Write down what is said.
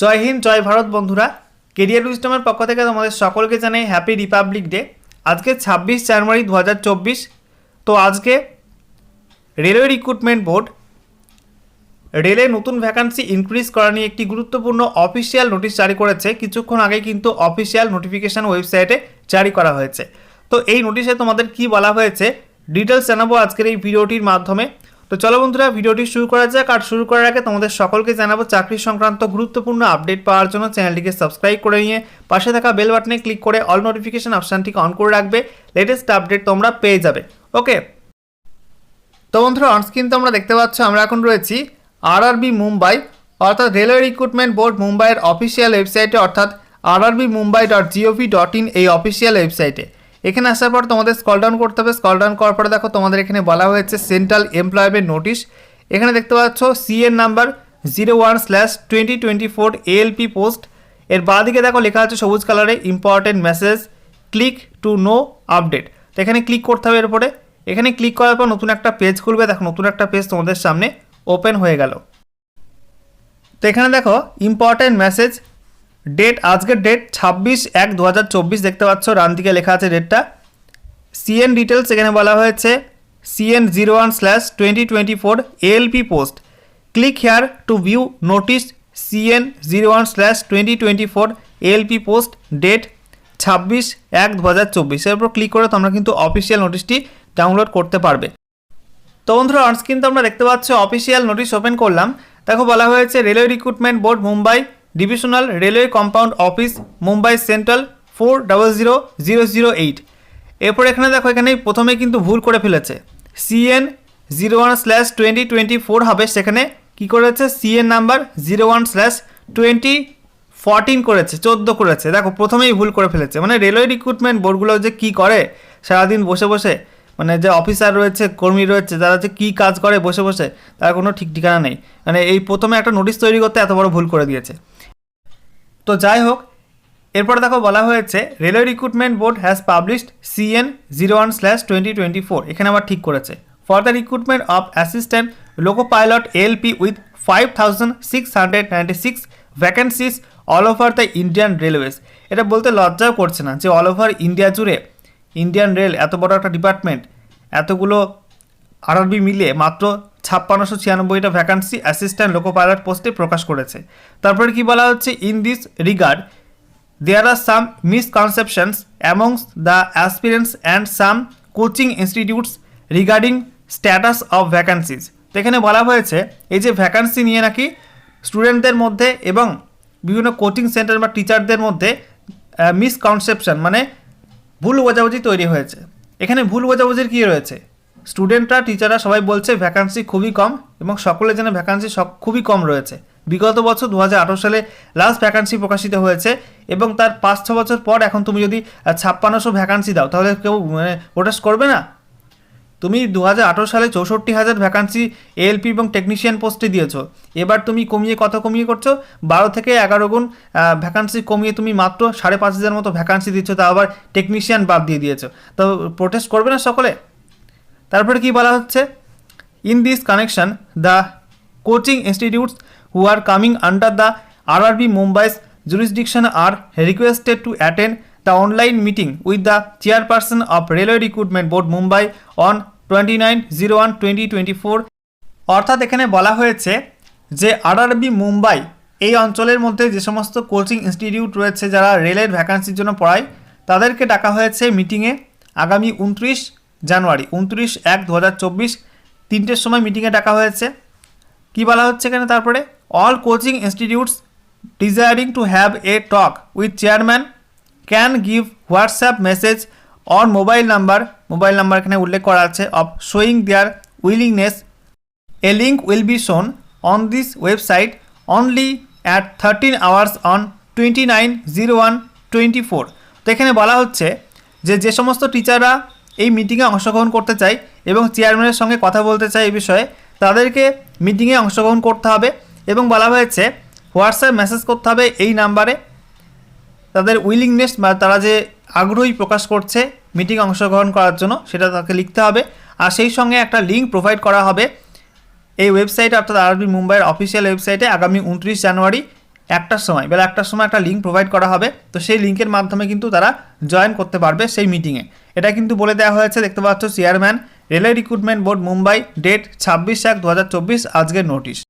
জয় হিন্দ, জয় ভারত বন্ধুরা। কেরিয়ার উইস্টমের পক্ষ থেকে তোমাদের সকলকে জানাই হ্যাপি রিপাবলিক ডে আজকে ছাব্বিশ জানুয়ারি দু হাজার চব্বিশ। তো আজকে রেলওয়ে রিক্রুটমেন্ট বোর্ড রেলে নতুন ভ্যাকান্সি ইনক্রিজ করা নিয়ে একটি গুরুত্বপূর্ণ অফিসিয়াল নোটিশ জারি করেছে। কিছুক্ষণ আগে কিন্তু অফিসিয়াল নোটিফিকেশান ওয়েবসাইটে জারি করা হয়েছে। তো এই নোটিশে তোমাদের কি বলা হয়েছে? ডিটেলস জানাব আজকের এই ভিডিওটির মাধ্যমে। তো চলো বন্ধুরা, ভিডিওটি শুরু করা যাক। আর শুরু করার আগে তোমাদের সকলকে জানাব, চাকরি সংক্রান্ত গুরুত্বপূর্ণ আপডেট পাওয়ার জন্য চ্যানেলটিকে সাবস্ক্রাইব করে নিয়ে পাশে থাকা বেল বাটনে ক্লিক করে অল নোটিফিকেশন অপশানটিকে অন করে রাখবে। লেটেস্ট আপডেট তোমরা পেয়ে যাবে। ওকে? তো বন্ধুরা অনস্ক্রিন তো আমরা দেখতে পাচ্ছ, আমরা এখন রয়েছি আরআরবি মুম্বাই অর্থাৎ রেলওয়ে রিক্রুটমেন্ট বোর্ড মুম্বাইয়ের অফিসিয়াল ওয়েবসাইটে অর্থাৎ RRB Mumbai dot G O V dot in এই অফিসিয়াল ওয়েবসাইটে এখানে আসার পর তোমাদের স্কল ডাউন করতে হবে। স্কল ডাউন করার পরে দেখো তোমাদের এখানে বলা হয়েছে সেন্ট্রাল এমপ্লয়মেন্ট নোটিশ এখানে দেখতে পাচ্ছ CN number zero one slash twenty twenty four ALP post এর বাঁদিকে দেখো লেখা আছে সবুজ কালারে important message click to know update তো এখানে ক্লিক করতে হবে এরপরে। এখানে ক্লিক করার পর নতুন একটা পেজ খুলবে। দেখো নতুন একটা পেজ তোমাদের সামনে ওপেন হয়ে গেল। তো এখানে দেখো ইম্পর্টেন্ট মেসেজ ডেট আজকের ডেট ছাব্বিশ এক দু দেখতে পাচ্ছ দিকে লেখা আছে ডেটটা সিএন ডিটেলস এখানে বলা হয়েছে CN zero one slash twenty twenty four ALP post click here to view notice CN zero one slash twenty twenty four ALP post date ছাব্বিশ এক দু হাজার চব্বিশের উপর ক্লিক করে তোমরা কিন্তু অফিসিয়াল নোটিশটি ডাউনলোড করতে পারবে। তো বন্ধুরা অনস্ক্রিন তো আমরা দেখতে পাচ্ছি অফিসিয়াল নোটিশ ওপেন করলাম। দেখো বলা হয়েছে railway recruitment board Mumbai divisional railway compound office, Mumbai central four double zero zero zero eight এরপর এখানে দেখো এখানে প্রথমে কিন্তু ভুল করে ফেলেছে। CN zero one slash twenty twenty four হবে সেখানে। কী করেছে? CN number zero one slash twenty fourteen করেছে, চোদ্দ করেছে। দেখো, প্রথমেই ভুল করে ফেলেছে। মানে রেলওয়ে রিক্রুটমেন্ট বোর্ডগুলো যে কী করে, সারাদিন বসে বসে মানে যে অফিসার রয়েছে, কর্মী রয়েছে যারা যে কী কাজ করে বসে বসে, তার কোনো ঠিক ঠিকানা নেই। মানে এই প্রথমে একটা নোটিশ তৈরি করতে এত বড় ভুল করে দিয়েছে। তো যাই হোক, এরপর দেখো বলা হয়েছে railway recruitment board has published CN zero one slash twenty twenty four এখানে আবার ঠিক করেছে। For the recruitment of assistant loco pilot LP with five thousand six hundred ninety six vacancies all over the Indian railways এটা বলতে লজ্জাও করছে না যে অল ওভার ইন্ডিয়া জুড়ে ইন্ডিয়ান রেল এত বড় একটা ডিপার্টমেন্ট এতগুলো আরবি মিলিয়ে মাত্র ছাপ্পান্নশো ছিয়ানব্বইটা ভ্যাকান্সি অ্যাসিস্ট্যান্ট লোকো পাইলট পোস্টে প্রকাশ করেছে। তারপরে কি বলা হচ্ছে? In this regard there are some misconceptions amongst the aspirants and some coaching institutes regarding status of vacancies তো এখানে বলা হয়েছে, এই যে ভ্যাকান্সি নিয়ে নাকি স্টুডেন্টদের মধ্যে এবং বিভিন্ন কোচিং সেন্টার বা টিচারদের মধ্যে মিসকনসেপশন মানে ভুল বোঝাবুঝি তৈরি হয়েছে। এখানে ভুল বোঝাবুঝির কী রয়েছে? স্টুডেন্টরা, টিচাররা সবাই বলছে ভ্যাকান্সি খুবই কম এবং সকলে যেন ভ্যাকান্সি সব খুবই কম রয়েছে। বিগত বছর দু হাজার আঠেরো সালে লাস্ট ভ্যাকান্সি প্রকাশিত হয়েছে এবং তার পাঁচ ছ বছর পর এখন তুমি যদি ছাপ্পান্নশো ভ্যাকান্সি দাও, তাহলে কেউ মানে প্রোটেস্ট করবে না? তুমি দু হাজার আঠেরো সালে চৌষট্টি হাজার ভ্যাকান্সি এএলপি এবং টেকনিশিয়ান পোস্টে দিয়েছ। এবার তুমি কমিয়ে কত কমিয়ে করছ? বারো থেকে এগারো গুণ ভ্যাকান্সি কমিয়ে তুমি মাত্র সাড়ে পাঁচ হাজার মতো ভ্যাকান্সি দিচ্ছ তা আবার টেকনিশিয়ান বাদ দিয়ে দিয়েছ। তো প্রোটেস্ট করবে না সকলে? তারপরে কি বলা হচ্ছে? In this connection the coaching institutes who are coming under the R R B Mumbai's jurisdiction are requested to attend the online meeting with the chairperson of Railway Recruitment Board Mumbai on 29-01-2024 অর্থাৎ এখানে বলা হয়েছে যে RRB Mumbai এই অঞ্চলের মধ্যে যে সমস্ত কোচিং ইনস্টিটিউট রয়েছে যারা রেলের ভ্যাকান্সির জন্য পড়ায়, তাদেরকে ডাকা হয়েছে মিটিংয়ে আগামী উনত্রিশ জানুয়ারি উনত্রিশ এক দু হাজার চব্বিশ তিনটের সময় মিটিংয়ে ডাকা হয়েছে। কি বলা হচ্ছে এখানে তারপরে? All coaching institutes desiring to have a talk with chairman can give WhatsApp message or mobile number mobile number এখানে উল্লেখ করা আছে of showing their willingness a link will be shown on this website only at thirteen hours on twenty nine zero one twenty four তো এখানে বলা হচ্ছে যে যে সমস্ত টিচাররা এই মিটিংয়ে অংশগ্রহণ করতে চাই এবং চেয়ারম্যানের সঙ্গে কথা বলতে চাই এই বিষয়ে, তাদেরকে মিটিংয়ে অংশগ্রহণ করতে হবে এবং বলা হয়েছে, হোয়াটসঅ্যাপ মেসেজ করতে হবে এই নাম্বারে তাদের উইলিংনেস বা তারা যে আগ্রহী প্রকাশ করছে মিটিং অংশগ্রহণ করার জন্য, সেটা তাকে লিখতে হবে। আর সেই সঙ্গে একটা লিঙ্ক প্রোভাইড করা হবে এই ওয়েবসাইটে অর্থাৎ আরবি মুম্বাইয়ের অফিসিয়াল ওয়েবসাইটে আগামী উনত্রিশ জানুয়ারি একটার সময়, বেলা একটার সময় একটা লিঙ্ক প্রোভাইড করা হবে। তো সেই লিঙ্কের মাধ্যমে কিন্তু তারা জয়েন করতে পারবে সেই মিটিংয়ে এটা কিন্তু বলে দেওয়া হয়েছে, দেখতে পাচ্ছ chairman railway recruitment board Mumbai date ছাব্বিশ এক দু আজকের নোটিশ